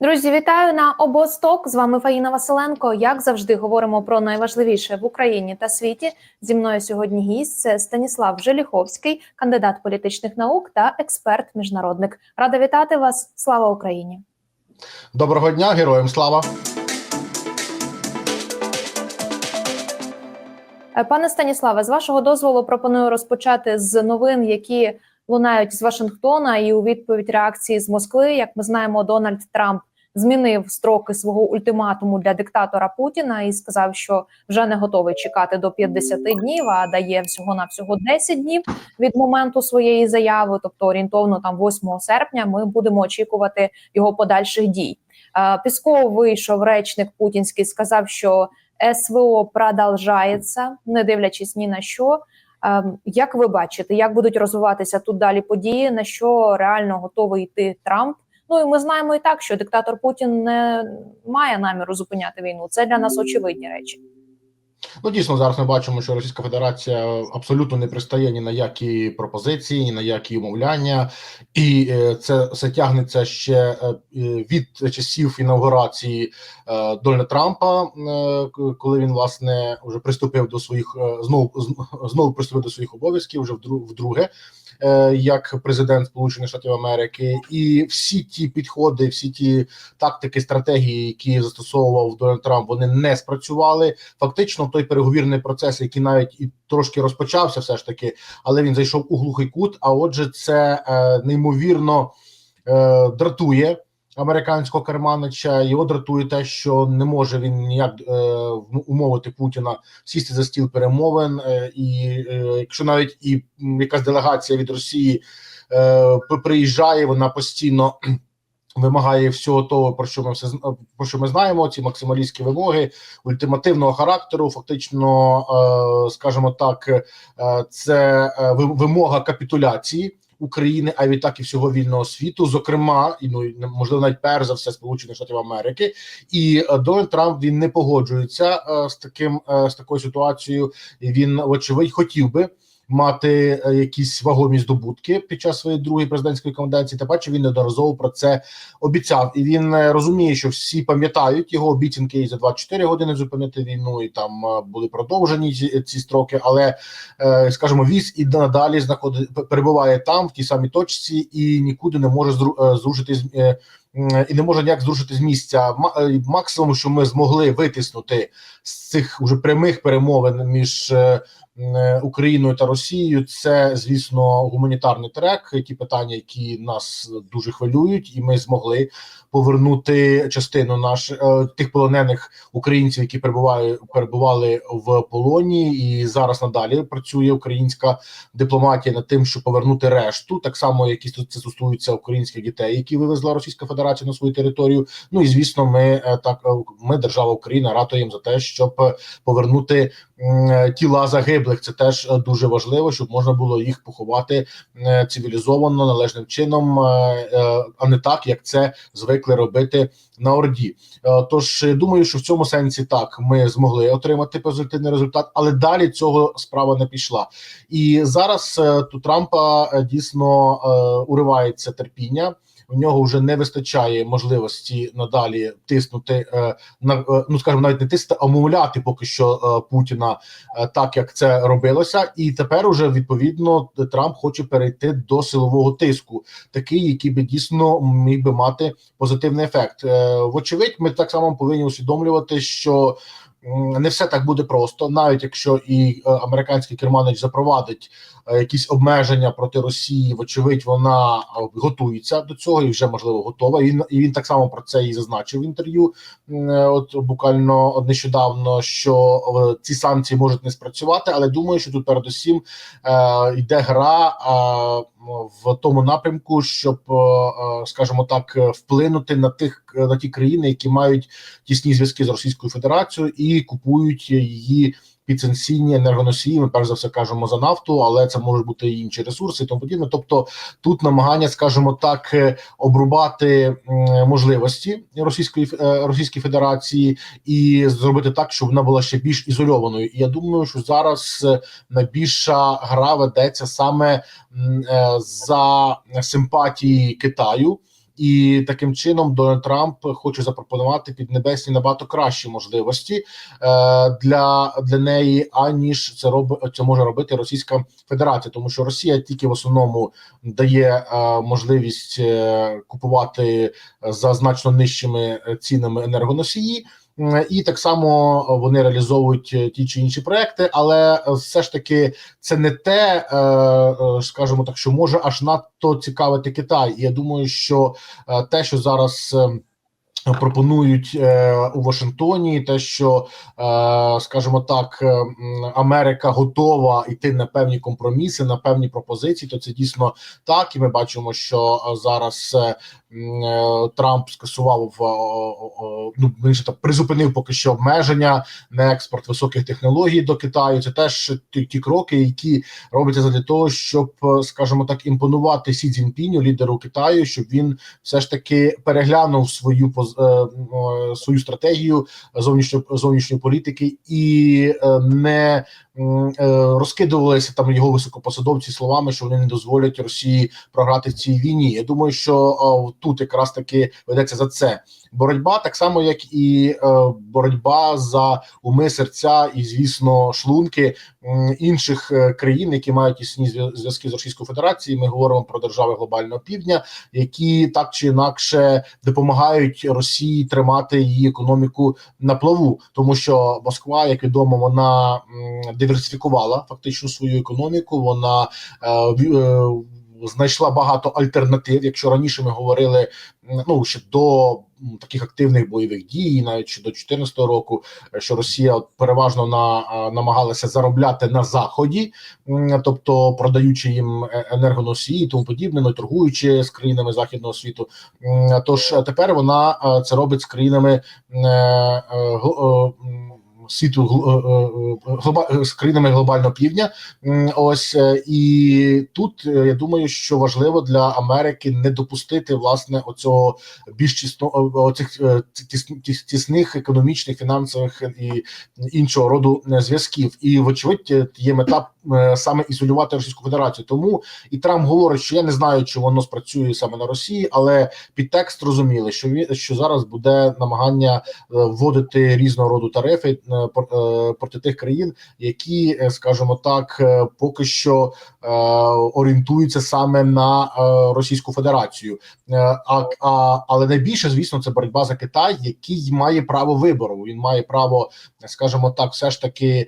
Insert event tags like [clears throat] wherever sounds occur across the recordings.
Друзі, вітаю на обосток. З вами Фаїна Василенко. Як завжди, говоримо про найважливіше в Україні та світі. Зі мною сьогодні гість це Станіслав Желіховський, кандидат політичних наук та експерт-міжнародник. Рада вітати вас. Слава Україні! Доброго дня, героям слава. Пане Станіславе, з вашого дозволу пропоную розпочати з новин, які лунають з Вашингтона, і у відповідь реакції з Москви. Як ми знаємо, Дональд Трамп змінив строки свого ультиматуму для диктатора Путіна і сказав, що вже не готовий чекати до 50 днів, а дає всього на всього 10 днів від моменту своєї заяви, тобто орієнтовно там 8 серпня. Ми будемо очікувати його подальших дій. Пісков вийшов речник путінський, сказав, що СВО продовжається, не дивлячись ні на що. Ем, Як ви бачите, як будуть розвиватися тут далі події? На що реально готовий йти Трамп? Ну і ми знаємо і так, що диктатор Путін не має наміру зупиняти війну. Це для нас очевидні речі. Ну дійсно зараз ми бачимо, що Російська Федерація абсолютно не пристає ні на які пропозиції, ні на які умовляння, і е, це все тягнеться ще е, від часів інаугурації е, Дональда Трампа, коли він власне вже приступив до своїх знову знову приступив до своїх обов'язків вже вдру- вдруге. Е, Як президент Сполучених Штатів Америки, і всі ті підходи, всі ті тактики, стратегії, які застосовував Дональд Трамп, вони не спрацювали. Фактично, той переговірний процес, який навіть і трошки розпочався, все ж таки, але він зайшов у глухий кут. А отже, це е, неймовірно е, дратує американського керманича. Його дратує те, що не може він ніяк е, умовити Путіна сісти за стіл перемовин. Е, і е, якщо навіть і якась делегація від Росії е, приїжджає, вона постійно. [clears throat] Вимагає всього того, про що ми все зн- про що ми знаємо. Ці максималістські вимоги ультимативного характеру. Фактично, е, скажімо так, е, це е, ви- вимога капітуляції України, а відтак і всього вільного світу, зокрема, і ну можливо, навіть перш за все Сполучених Штатів Америки, і е, Дональд Трамп він не погоджується е, з таким е, з такою ситуацією. Він, вочевидь, хотів би. Мати е, якісь вагомі здобутки під час своєї другої президентської кандидації, та бачив він неодноразово про це обіцяв, і він е, розуміє, що всі пам'ятають його обіцянки і за 24 години зупинити війну, і там е, були продовжені ці, строки. Але скажімо, віз і надалі знаходить перебуває там в тій самій точці і нікуди не може зру- зрушити з і не може ніяк зрушити з місця. Е, Максимум, що ми змогли витиснути з цих уже прямих перемовин між е, е, Україною та Росією, це звісно гуманітарний трек. Ті питання, які нас дуже хвилюють, і ми змогли повернути частину наш е, тих полонених українців, які перебувають перебували в полоні, і зараз надалі працює українська дипломатія над тим, щоб повернути решту, так само як і це стосується українських дітей, які вивезла Російська Федерація на свою територію. Ну і звісно, ми е, так е, ми, держава Україна, ратуємо за те, щоб е, повернути тіла загиблих. Це теж дуже важливо, щоб можна було їх поховати цивілізовано належним чином, а не так, як це звикли робити на орді. Тож думаю, що в цьому сенсі так ми змогли отримати позитивний результат, але далі цього справа не пішла. І зараз у Трампа дійсно уривається терпіння. У нього вже не вистачає можливості надалі тиснути е, на е, ну скажімо, навіть не тиснути, а мовляти поки що е, Путіна так, як це робилося, і тепер уже відповідно Трамп хоче перейти до силового тиску, такий, який би дійсно міг би мати позитивний ефект. Вочевидь, ми так само повинні усвідомлювати, що не все так буде просто, навіть якщо і американський керманич запровадить якісь обмеження проти Росії, вочевидь, вона е, готується до цього і вже можливо готова. Він і він так само про це і зазначив в інтерв'ю. е, От буквально нещодавно, що е, ці санкції можуть не спрацювати, але думаю, що тут передусім е, йде гра е, в тому напрямку, щоб, е, е, скажімо так, е, вплинути на тих на ті країни, які мають тісні зв'язки з Російською Федерацією і купують її підсанкційні енергоносії. Ми перш за все кажемо за нафту, але це можуть бути і інші ресурси, і тому подібне. Тобто тут намагання, скажімо так, е, обрубати можливості Російської е, Російської Федерації і зробити так, щоб вона була ще більш ізольованою. І я думаю, що зараз е, найбільша гра ведеться саме за симпатії Китаю і таким чином Дональд Трамп хоче запропонувати під небесні набагато кращі можливості е, для, для неї, аніж це робить це може робити Російська Федерація, тому що Росія тільки в основному дає е, можливість е, купувати за значно нижчими цінами енергоносії. І так само вони реалізовують е, ті чи інші проекти, але е, все ж таки це не те, е, е, скажімо так, що може аж надто цікавити Китай. І я думаю, що е, те, що зараз. Пропонують е, у Вашингтоні те, що е, скажімо так, е, Америка готова йти на певні компроміси, на певні пропозиції. То це дійсно так, і ми бачимо, що зараз Трамп скасував ну так призупинив поки що обмеження на експорт високих технологій до Китаю. Це теж ті, ті кроки, які робляться для того, щоб, скажімо так, імпонувати Сі Цзіньпіню, лідеру Китаю, щоб він все ж таки переглянув свою поз- м, е, свою стратегію зовнішньо зовнішньої політики і е, не е, розкидувалися там його високопосадовці словами, що вони не дозволять Росії програти в цій війні. Я думаю, що е, тут якраз таки ведеться за це боротьба, так само як і е, боротьба за уми серця і, звісно, шлунки інших е, країн, які мають тісні зв'язки з Російською Федерацією. Ми говоримо про держави глобального півдня, які так чи інакше допомагають Росії тримати її економіку на плаву, тому що Москва, як відомо, вона м, диверсифікувала фактично свою економіку. Вона е, е, знайшла багато альтернатив. Якщо раніше ми говорили ну ще до таких активних бойових дій, навіть ще до 2014 року, е, що Росія переважно на намагалася заробляти на заході, тобто продаючи їм енергоносії, і тому подібне, ну торгуючи з країнами західного світу. Тож тепер вона це робить з країнами світу гл- е, е, глоба- е, з країнами глобального півдня. Ось е, і тут е, я думаю, що важливо для Америки не допустити власне оцього більш чісно оцих е, тіс- тіс- тісних економічних, фінансових і іншого роду е, зв'язків. І вочевидь е, є мета е, саме ізолювати Російську Федерацію. Тому і Трамп говорить, що я не знаю, чи воно спрацює саме на Росії, але підтекст розуміли, що що зараз буде намагання е, вводити різного роду тарифи е, е, проти тих країн, які, е, скажімо так, е, поки що е, орієнтуються саме на е, Російську Федерацію. Е, А, а але найбільше, звісно, це боротьба за Китай, який має право вибору. Він має право, скажімо так, все ж таки.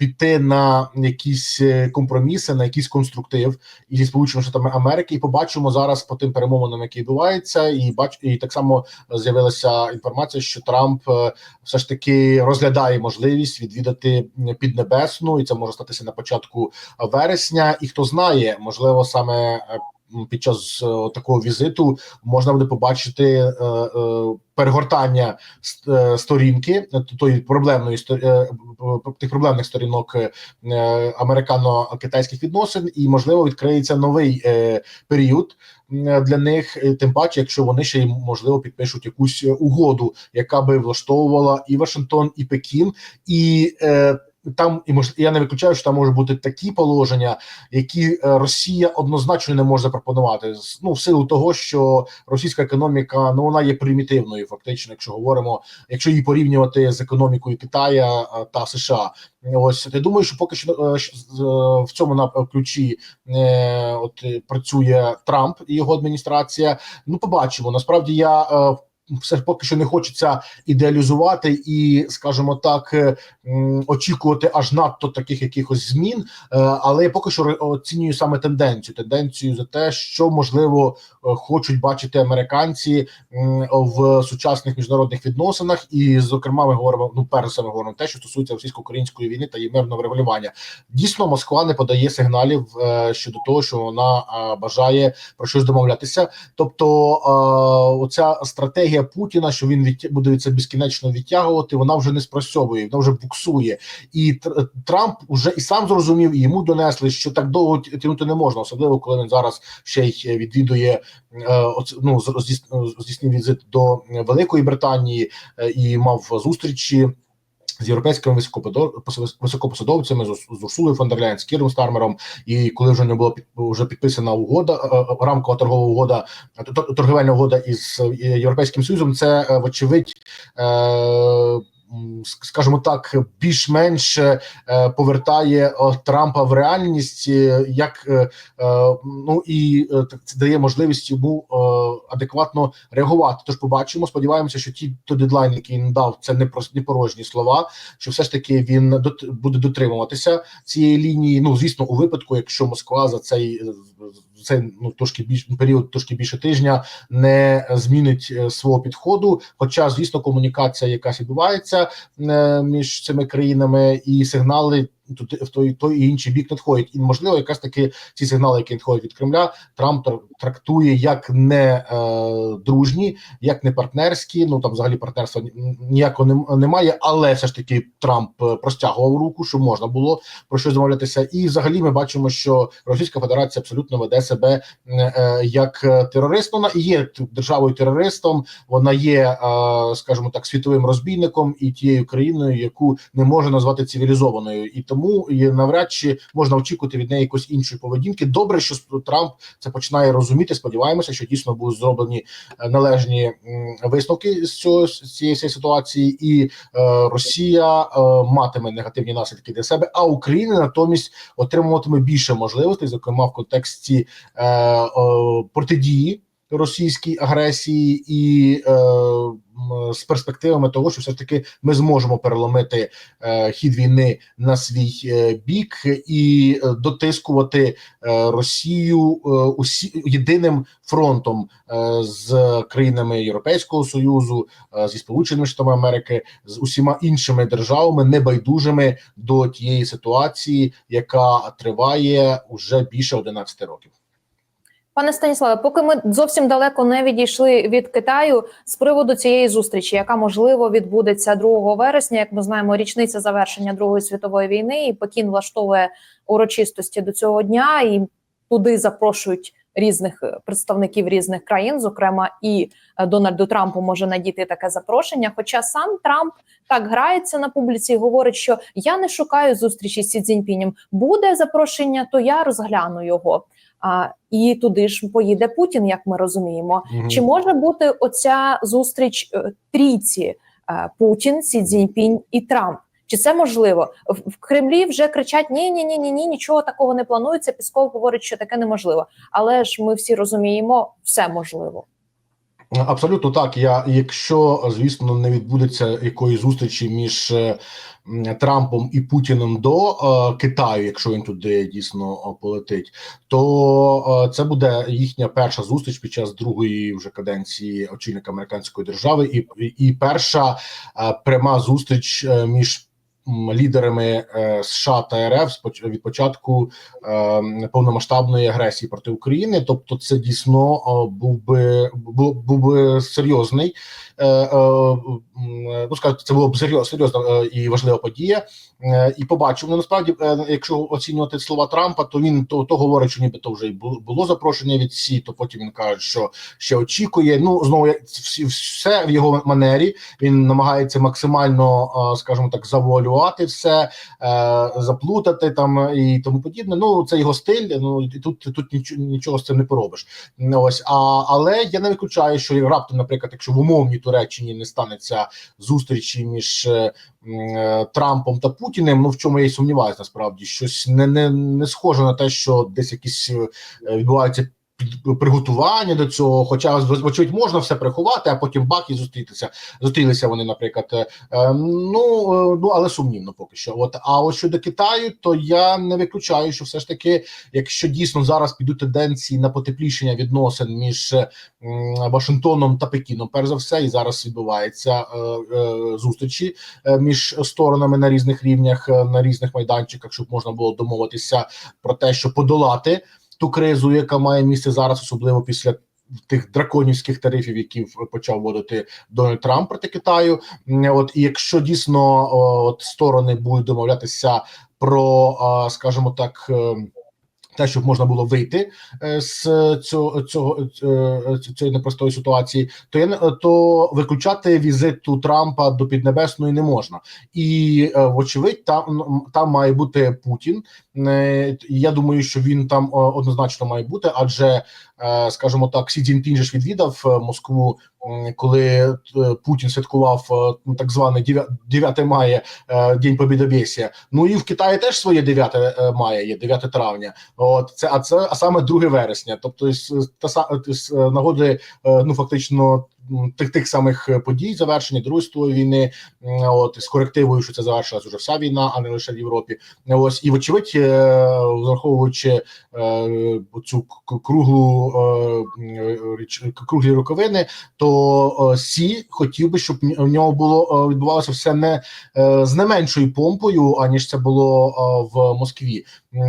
Піти на якісь е, компроміси, на якийсь конструктив і зі сполученими штатами Америки, і побачимо зараз по тим перемовинам, які відбуваються, і бач, і так само з'явилася інформація, що Трамп е, все ж таки розглядає можливість відвідати Піднебесну, і це може статися на початку вересня. І хто знає, можливо, саме е, під час е, такого візиту можна буде побачити е, е, перегортання сторінки тої проблемної тих проблемних сторінок американо-китайських відносин, і можливо відкриється новий період для них, тим паче, якщо вони ще й можливо підпишуть якусь угоду, яка би влаштовувала і Вашингтон, і Пекін, і там і мож, я не виключаю, що там можуть бути такі положення, які е, Росія однозначно не може запропонувати. Ну, в силу того, що російська економіка ну вона є примітивною, фактично, якщо говоримо, якщо її порівнювати з економікою Китая е, та США. Ось я думаю, що поки що е, в цьому нап- ключі от працює Трамп і його адміністрація. Ну, побачимо. Насправді я. Все ж поки що не хочеться ідеалізувати і, скажімо так, е, очікувати аж надто таких якихось змін. Е, Але я поки що оцінюю саме тенденцію. Тенденцію за те, що можливо е, хочуть бачити американці в сучасних міжнародних відносинах, і зокрема, ми говоримо ну перш за говоримо те, що стосується російсько-української війни та її мирного врегулювання. Дійсно, Москва не подає сигналів щодо того, що вона бажає про щось домовлятися. Тобто, оця стратегія Путіна, що він від буде це безкінечно відтягувати, вона вже не спрацьовує, вона вже буксує. І Тр- Трамп вже і сам зрозумів, і йому донесли, що так довго тягнути не можна, особливо коли він зараз ще й відвідує е, ну, здійснив візит до Великої Британії е, і мав зустрічі З європейськими високопосадовцями з з Урсулою фон дер з Кіром Стармером, і коли вже не під вже підписана угода, е, е, рамкова торгова угода, е, торговельна угода із Європейським Союзом, це вочевидь, е, скажімо так, більш-менш е, повертає Трампа в реальність, як е, ну і так це дає можливість йому адекватно реагувати. Тож побачимо. Сподіваємося, що ті той дедлайн, який він дав, це не просто не порожні слова. Що все ж таки він дот, буде дотримуватися цієї лінії. Ну звісно, у випадку, якщо Москва за цей цей ну трошки більш період, трошки більше тижня, не змінить е, свого підходу. Хоча, звісно, комунікація якась відбувається е, між цими країнами, і сигнали в той той і інший бік надходять. І можливо, якраз таки ці сигнали, які надходять від Кремля, Трамп трактує як не е, дружні, як не партнерські. Ну там взагалі партнерства ні- ніякого нем- немає, але все ж таки Трамп е, простягував руку, що можна було про що домовлятися. І взагалі ми бачимо, що Російська Федерація абсолютно веде себе е, як е, терорист. Вона є державою терористом. Вона є, е, скажімо так, світовим розбійником і тією країною, яку не можна назвати цивілізованою, і тому і навряд чи можна очікувати від неї якоїсь іншої поведінки. Добре, що Трамп це починає розуміти. Сподіваємося, що дійсно будуть зроблені е, належні висновки з цього з цієї ситуації, і е, Росія е, матиме негативні наслідки для себе, а Україна натомість отримуватиме більше можливостей, зокрема в контексті е, е, протидії російській агресії і е, з перспективами того, що все ж таки ми зможемо переломити е, хід війни на свій е, бік і е, дотискувати е, Росію е, усі єдиним фронтом е, з країнами Європейського союзу, е, зі Сполученими Штатами Америки, з усіма іншими державами, небайдужими до тієї ситуації, яка триває уже більше 11 років. Пане Станіславе, поки ми зовсім далеко не відійшли від Китаю з приводу цієї зустрічі, яка можливо відбудеться 2 вересня, як ми знаємо, річниця завершення Другої світової війни, і Пекін влаштовує урочистості до цього дня, і туди запрошують різних е, представників різних країн, зокрема і е, Дональду Трампу може надійти таке запрошення. Хоча сам Трамп так грається на публіці і говорить, що я не шукаю зустрічі з Сі Цзіньпінем. Буде запрошення, то я розгляну його. А, і туди ж поїде Путін, як ми розуміємо. Чи може бути оця зустріч е, трійці е, Путін, Сі Цзіньпінь і Трамп? Чи це можливо? В, в Кремлі вже кричать: ні, ні, ні, ні, ні, нічого такого не планується. Пісков говорить, що таке неможливо. Але ж ми всі розуміємо, все можливо. Абсолютно так. Я якщо звісно не відбудеться якоїсь зустрічі між е, Трампом і Путіним до е, Китаю, якщо він туди дійсно е, полетить, то е, це буде їхня перша зустріч під час другої вже каденції очільника американської держави, і, і перша е, пряма зустріч е, між. Лідерами е, США та РФ від початку е, повномасштабної агресії проти України, тобто це дійсно е, був би був, був би серйозний. Ну скажу, це було б серйоз, серйозна і важлива подія. І побачимо. Ну, насправді, якщо оцінювати слова Трампа, то він то, то говорить, що нібито вже й було, запрошення від Сі, то потім він каже, що ще очікує. Ну знову все в його манері. Він намагається максимально, скажімо так, завуалювати все, е, заплутати там і тому подібне. Ну це його стиль. Ну і тут тут нічого нічого з цим не поробиш. Ось а але я не виключаю, що раптом, наприклад, якщо в умовній Туреччині не станеться зустрічі між е, е, Трампом та Путіним. Ну в чому я й сумніваюся, насправді щось не, не, не схоже на те, що десь якісь відбуваються. Приготування до цього, хоча вочевидь можна все приховати, а потім бак і зустрітися. Зустрілися вони, наприклад. Е, е, ну е, ну але сумнівно поки що. От а от щодо Китаю, то я не виключаю, що все ж таки, якщо дійсно зараз підуть тенденції на потеплішення відносин між е, Вашингтоном та Пекіном, перш за все, і зараз відбувається е, зустрічі між сторонами на різних рівнях, на різних майданчиках, щоб можна було домовитися про те, що подолати ту кризу, яка має місце зараз, особливо після. Тих драконівських тарифів, які почав вводити Дональд Трамп проти Китаю, от і якщо дійсно от сторони будуть домовлятися про, скажімо так, ем, те, щоб можна було вийти е, з цього цього е, цієї непростої ситуації, то я то виключати візиту Трампа до Піднебесної не можна, і е, вочевидь, там там має бути Путін. Я думаю, що він там е, однозначно має бути, адже е, скажімо так, Сі Цзіньпін же ж відвідав е, Москву, коли Путін святкував ну, так званий 9 9 мая, День Побєдобєсія. Ну і в Китаї теж своє 9 е, мая є 9 травня. От це, а це а саме 2 вересня. Тобто, з, та нагоди, ну фактично. Тих тих самих е, подій завершення Другої світової війни, от з корективою, що це завершилась уже вся війна, а не лише в Європі. Ось і вочевидь, е, враховуючи е, цю круглу річ круглі роковини, то Сі хотів би, щоб в нього було відбувалося все не з не меншою помпою, аніж це було в Москві.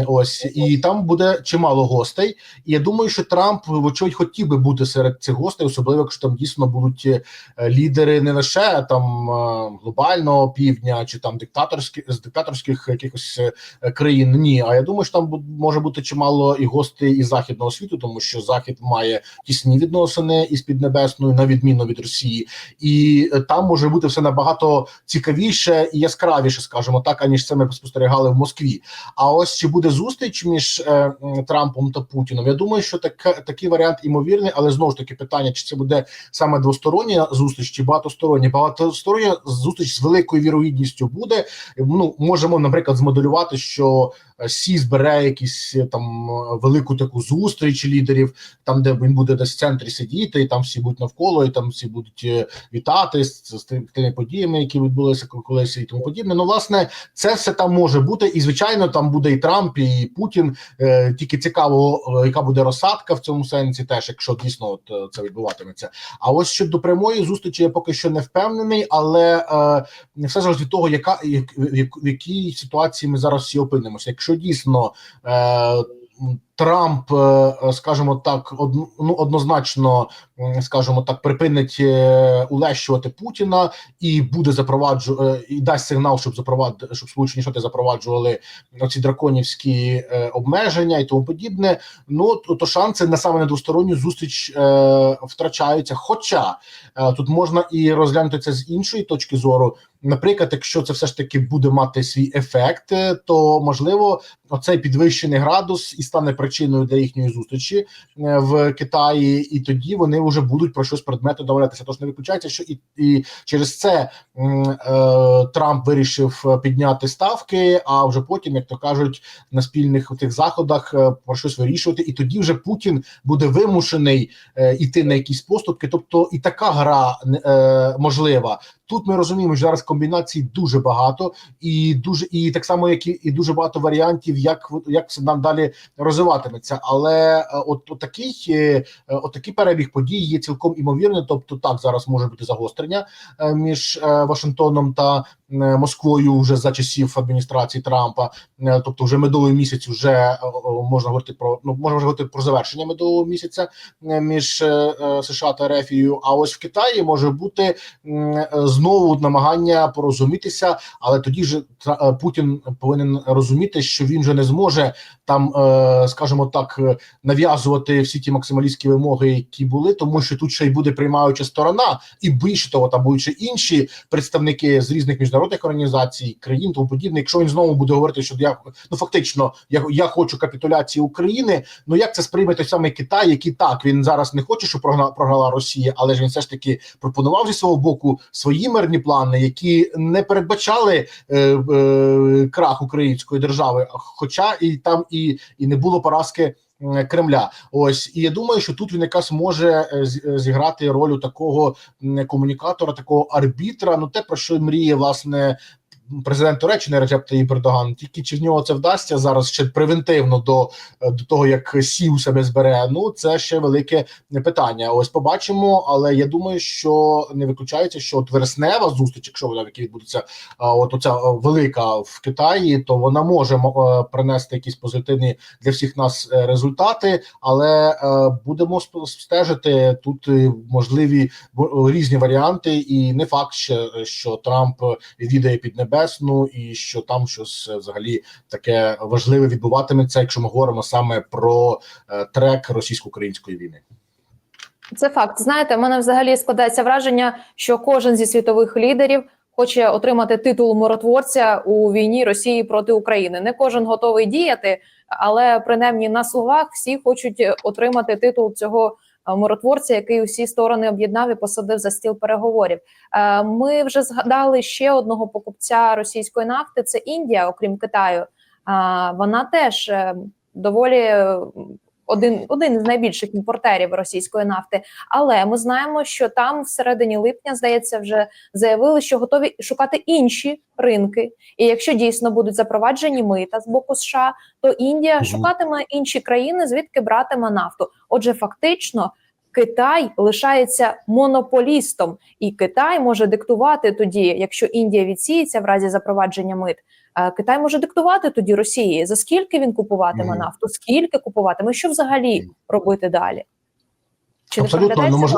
Ось і там буде чимало гостей. І я думаю, що Трамп вочевидь хотів би бути серед цих гостей, особливо якщо там дійсно будуть е, лідери не лише там е, глобального півдня чи там диктаторських з диктаторських якихось е, країн. Ні, а я думаю, що там може бути чимало і гостей із західного світу, тому що захід має тісні відносини із піднебесною, на відміну від Росії, і там може бути все набагато цікавіше і яскравіше, скажімо так, аніж це ми спостерігали в Москві. А ось чи буде зустріч між е, Трампом та Путіном? Я думаю, що так, такий варіант імовірний, але знову ж таки питання: чи це буде саме двостороння зустріч, чи багатостороння? Багатостороння зустріч з великою вірогідністю буде. Ну можемо, наприклад, змоделювати, що е, Сі збере якісь е, там е, велику таку зустріч лідерів, там де він буде десь в центрі сидіти, і там всі будуть навколо, і там всі будуть вітати з, з тим- тими подіями, які відбулися колись і тому подібне. Ну, власне, це все там може бути, і звичайно, там буде і Трамп, і Путін. Е, тільки цікаво, е, яка буде розсадка в цьому сенсі, теж якщо дійсно от е, це відбуватиметься. А ось щодо прямої зустрічі, я поки що не впевнений, але е, все залежить від того, яка в якій ситуації ми зараз всі опинимося. Якщо дійсно е, Трамп, е, е, скажімо так, од, ну, однозначно, скажімо так, припинить е, улещувати Путіна і буде запроваджувати і дасть сигнал, щоб запровад, щоб Сполучені Штати запроваджували оці драконівські е, обмеження і тому подібне. Ну то, то шанси на саме на двосторонню зустріч е, втрачаються. Хоча е, тут можна і розглянути це з іншої точки зору. Наприклад, якщо це все ж таки буде мати свій ефект, е, то можливо оцей підвищений градус і стане причиною для їхньої зустрічі е, в Китаї, і тоді вони вже будуть про щось предмети домовлятися. Тож не виключається, що і, і через це е, Трамп вирішив підняти ставки, а вже потім, як то кажуть, на спільних тих заходах е, про щось вирішувати, і тоді вже Путін буде вимушений е, іти на якісь поступки. Тобто і така гра е, можлива. Тут ми розуміємо, що зараз комбінацій дуже багато, і дуже і так само, як і, і дуже багато варіантів, як як це нам далі розвиватиметься. Але е, от, от такий е, от такий перебіг подій є цілком імовірний. Тобто, так зараз може бути загострення е, між е, Вашингтоном та е, Москвою вже за часів адміністрації Трампа. Е, Тобто, вже медовий місяць вже е, е, можна говорити про ну можна говорити про завершення медового місяця е, між е, е, США та Рефією. А ось в Китаї може бути е, знову намагання порозумітися, але тоді ж е, Путін повинен розуміти, що він вже не зможе там, е, скажімо так, е, нав'язувати всі ті максималістські вимоги, які були, тому що тут ще й буде приймаюча сторона, і більше того, там будуть ще інші представники з різних міжнародних організацій, країн, тому подібне. Якщо він знову буде говорити, що я ну фактично я, я хочу капітуляції України. Ну як це сприйме той самий Китай, який так він зараз не хоче, щоб прогнала, програла Росія, але ж він все ж таки пропонував зі свого боку свої мирні плани, які не передбачали е, е, крах української держави, хоча і там і, і не було поразки. Кремля, ось і я думаю, що тут він якраз може е, е, зіграти роль такого комунікатора, такого арбітра. Ну те про що мріє власне президент Туреччини Реджеп Таїп Ердоган. Тільки чи в нього це вдасться зараз ще превентивно до, е, до того, як сів себе збере. Ну це ще велике питання. Ось побачимо, але я думаю, що не виключається, що от вереснева зустріч, якщо вона таки відбудеться, от оця е, велика в Китаї, то вона може е, принести якісь позитивні для всіх нас е, результати, але е, будемо стежити тут е, можливі різні варіанти, і не факт, що Трамп відвідає Піднебесну Піднебесну, і що там щось е, взагалі таке важливе відбуватиметься, якщо ми говоримо саме про е, трек російсько-української війни. Це факт. Знаєте, в мене взагалі складається враження, що кожен зі світових лідерів хоче отримати титул миротворця у війні Росії проти України. Не кожен готовий діяти, але принаймні на словах всі хочуть е, отримати титул цього миротворця, який усі сторони об'єднав і посадив за стіл переговорів. Е, Ми вже згадали ще одного покупця російської нафти. Це Індія, окрім Китаю. А, Вона теж е, доволі е, один, один з найбільших імпортерів російської нафти. Але ми знаємо, що там всередині липня, здається, вже заявили, що готові шукати інші ринки. І якщо дійсно будуть запроваджені мита з боку США, то Індія угу. шукатиме інші країни, звідки братиме нафту. Отже, фактично. Китай лишається монополістом, і Китай може диктувати тоді, якщо Індія відсіється в разі запровадження мит. е, Китай може диктувати тоді Росії за скільки він купуватиме Мгм. нафту, скільки купуватиме, що взагалі робити далі. Чи не Абсолютно, ну, може,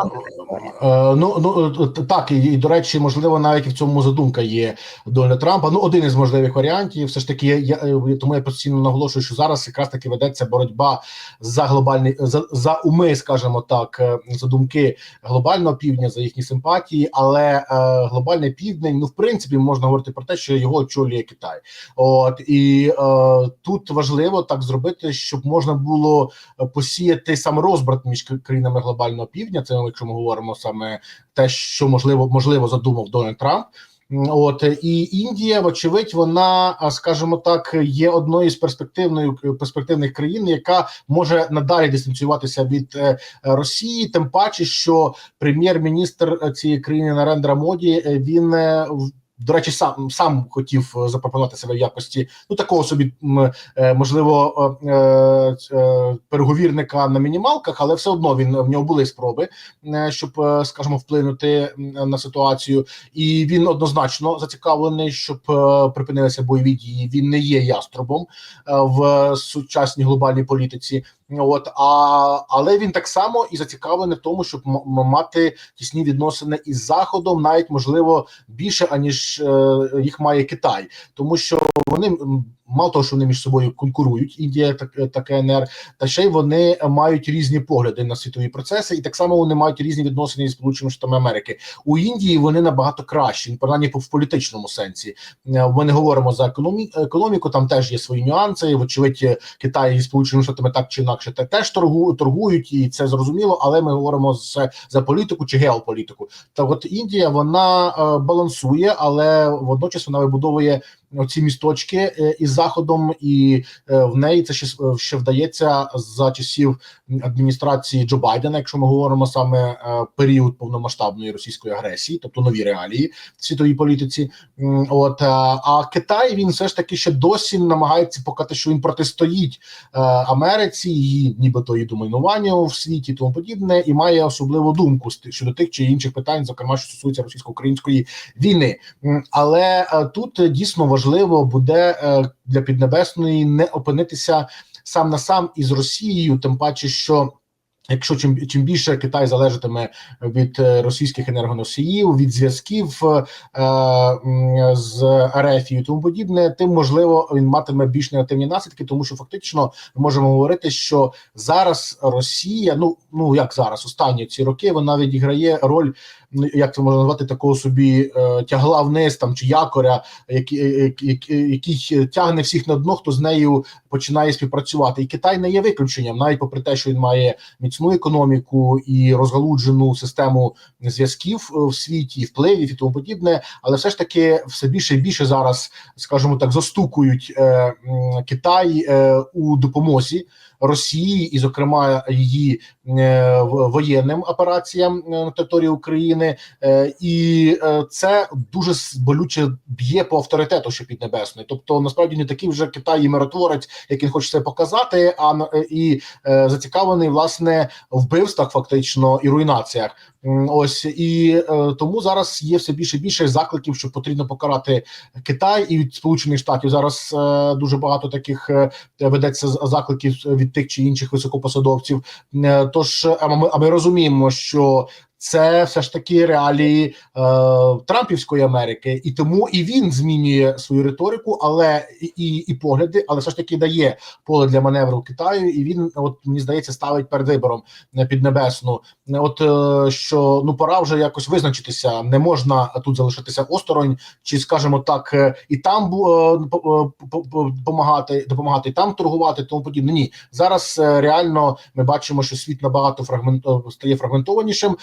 Е, ну, ну е, так, і, і до речі, можливо, навіть в цьому задумка є Дональда Трампа. Ну, один із можливих варіантів. Все ж таки, я, я е, тому я постійно наголошую, що зараз якраз таки ведеться боротьба за глобальний за, за уми, скажімо так, е, за думки глобального півдня, за їхні симпатії. Але е, глобальний південь, ну в принципі, можна говорити про те, що його очолює Китай. От і е, тут важливо так зробити, щоб можна було посіяти саме розбрат між країнами глобального півдня. Це якщо ми говоримо саме те, що можливо можливо задумав Дональд Трамп. От і Індія, вочевидь, вона, скажімо так, є одною з перспективної перспективних країн, яка може надалі дистанціюватися від е, Росії. Тим паче, що прем'єр-міністр е, цієї країни Нарендра Моді е, він до речі, сам сам хотів е, запропонувати себе в якості ну такого собі е, можливо е, переговірника на мінімалках, але все одно він в нього були спроби, щоб, скажімо, вплинути на ситуацію, і він однозначно зацікавлений, щоб припинилися бойові дії. Він не є яструбом в сучасній глобальній політиці. От а але він так само і зацікавлений в тому, щоб мати тісні відносини із заходом, навіть можливо більше аніж е, їх має Китай, тому що вони мало того, що вони між собою конкурують, Індія так та КНР, та ще й вони мають різні погляди на світові процеси, і так само вони мають різні відносини із Сполученими Штатами Америки. У Індії вони набагато кращі, принаймні в політичному сенсі. Е, Ми не говоримо за економі... економіку, там теж є свої нюанси. Вочевидь, Китай і Сполученими Штатами так чи інакше те- теж торгують, торгують, і це зрозуміло. Але ми говоримо з за політику чи геополітику. Та от Індія вона е, балансує, але водночас вона вибудовує ці місточки е, із заходом, і е, в неї це ще е, ще вдається за часів адміністрації Джо Байдена, якщо ми говоримо саме період повномасштабної російської агресії, тобто нові реалії в світовій політиці. От а Китай він все ж таки ще досі намагається показати, що він протистоїть Америці, її нібито її домінуванню в світі, тому подібне, і має особливу думку щодо тих чи інших питань, зокрема що стосується російсько-української війни. Але тут дійсно важливо буде е, для піднебесної не опинитися сам на сам із Росією, тим паче, що. Якщо чим чим більше Китай залежатиме від е, російських енергоносіїв, від зв'язків е, з РФ і тому подібне, тим можливо він матиме більш негативні наслідки, тому що фактично ми можемо говорити, що зараз Росія, ну ну як зараз, останні ці роки вона відіграє роль, як це можна назвати, такого собі е, тягла вниз там чи якоря, який, який, який тягне всіх на дно, хто з нею починає співпрацювати, і Китай не є виключенням, навіть попри те, що він має міцну економіку і розгалуджену систему зв'язків е, в світі, впливів і тому подібне, але все ж таки все більше і більше зараз, скажімо так, застукують е, Китай е, у допомозі Росії, і, зокрема, її е, воєнним операціям е, на території України, е, і це дуже болюче б'є по авторитету ще піднебесної. Тобто, насправді не такий вже Китай і миротворець, як він хоче себе показати, а і зацікавлений власне вбивствах, фактично і руйнаціях. Ось і е, тому зараз є все більше і більше закликів, що потрібно покарати Китай і від Сполучених Штатів. Зараз е, дуже багато таких е, ведеться закликів від тих чи інших високопосадовців. Е, Тож, а ми, а ми розуміємо, що це все ж таки реалії е, Трампівської Америки, і тому і він змінює свою риторику, але і, і, погляди, але все ж таки дає поле для маневру Китаю, і він, от мені здається, ставить перед вибором піднебесну. От е, що ну пора вже якось визначитися, не можна тут залишитися осторонь, чи скажімо так, е, і там бу- е, е, по- по- допомагати, допомагати, і там торгувати, тому подібне. Ні, зараз е, реально ми бачимо, що світ набагато фрагмент стає фрагментованішим,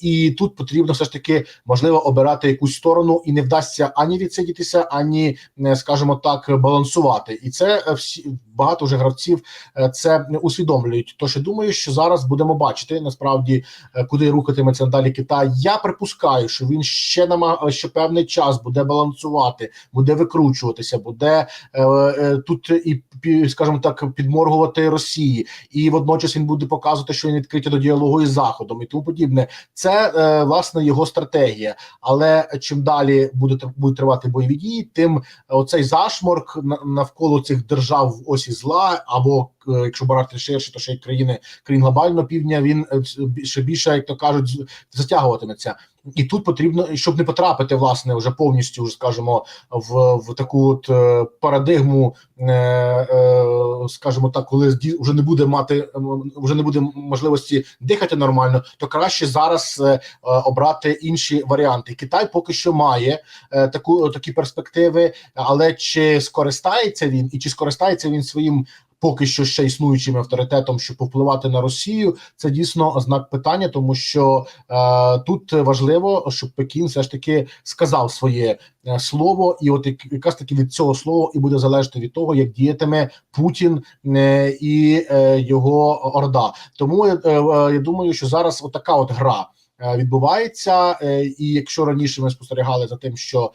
і тут потрібно все ж таки можливо обирати якусь сторону, і не вдасться ані відсидітися, ані е, скажімо так, балансувати. І це е, всі багато вже гравців е, це усвідомлюють. Тож я думаю, що зараз будемо бачити насправді, куди рухатиметься далі Китай. Я припускаю, що він ще нама ще певний час буде балансувати, буде викручуватися, буде е, е, тут і скажімо так, підморгувати Росії, і водночас він буде показувати, що він відкритий до діалогу із заходом і тому подібне. Це е, власне його стратегія. Але чим далі буде будуть тривати бойові дії, тим оцей зашморк на- навколо цих держав в осі зла, або е, якщо брати ширше, то ще й країни країн глобального півдня, він е, ще більше, як то кажуть, затягуватиметься. І тут потрібно, щоб не потрапити власне вже повністю, вже скажімо, в, в таку от е, парадигму, е, е, скажімо так, коли вже не буде мати вже не буде можливості дихати нормально, то краще зараз е, е, обрати інші варіанти. Китай поки що має е, таку такі перспективи, але чи скористається він і чи скористається він своїм поки що ще існуючим авторитетом, щоб повпливати на Росію, це дійсно знак питання, тому що е, тут важливо, щоб Пекін все ж таки сказав своє е, слово, і от як- якраз таки від цього слова і буде залежати від того, як діятиме Путін е, і е, його орда. Тому е, е, я думаю, що зараз отака от гра. е, Відбувається, е, і якщо раніше ми спостерігали за тим, що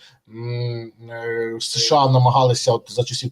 США намагалися от за часів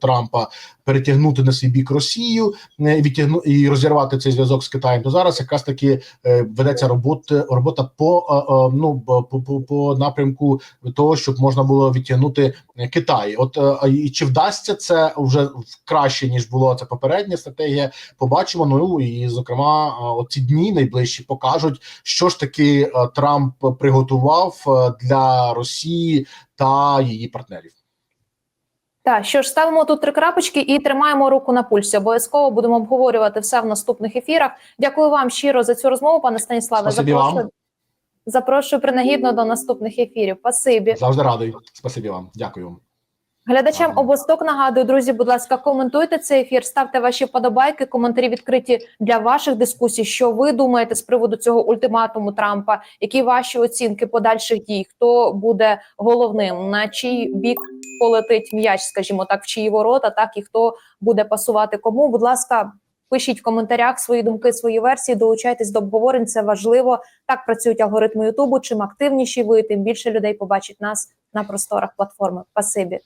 Трампа перетягнути на свій бік Росію, е, відтягну і розірвати цей зв'язок з Китаєм, то зараз якраз таки е, ведеться робота робота по е, е, ну по, по, по напрямку того, щоб можна було відтягнути е, Китай. От е, і чи вдасться це вже краще ніж було це попередня стратегія? Побачимо. Ну і зокрема, е, оці дні найближчі покажуть, що ж таки е, Трамп приготував е, для Росії та її партнерів. Так, що ж, ставимо тут три крапочки і тримаємо руку на пульсі. Обов'язково будемо обговорювати все в наступних ефірах. Дякую вам щиро за цю розмову, пане Станіславе. Запрошую, запрошую принагідно до наступних ефірів. Спасибі. Завжди радий. Спасибі вам. Дякую. Глядачам обосток нагадую, друзі, будь ласка, коментуйте цей ефір, ставте ваші вподобайки, коментарі відкриті для ваших дискусій. Що ви думаєте з приводу цього ультиматуму Трампа? Які ваші оцінки подальших дій? Хто буде головним? На чий бік полетить м'яч, скажімо так, в чиї ворота, так і хто буде пасувати кому? Будь ласка, пишіть в коментарях свої думки, свої версії, долучайтесь до обговорень. Це важливо. Так працюють алгоритми Ютубу. Чим активніші ви, тим більше людей побачить нас на просторах платформи. Спасибі.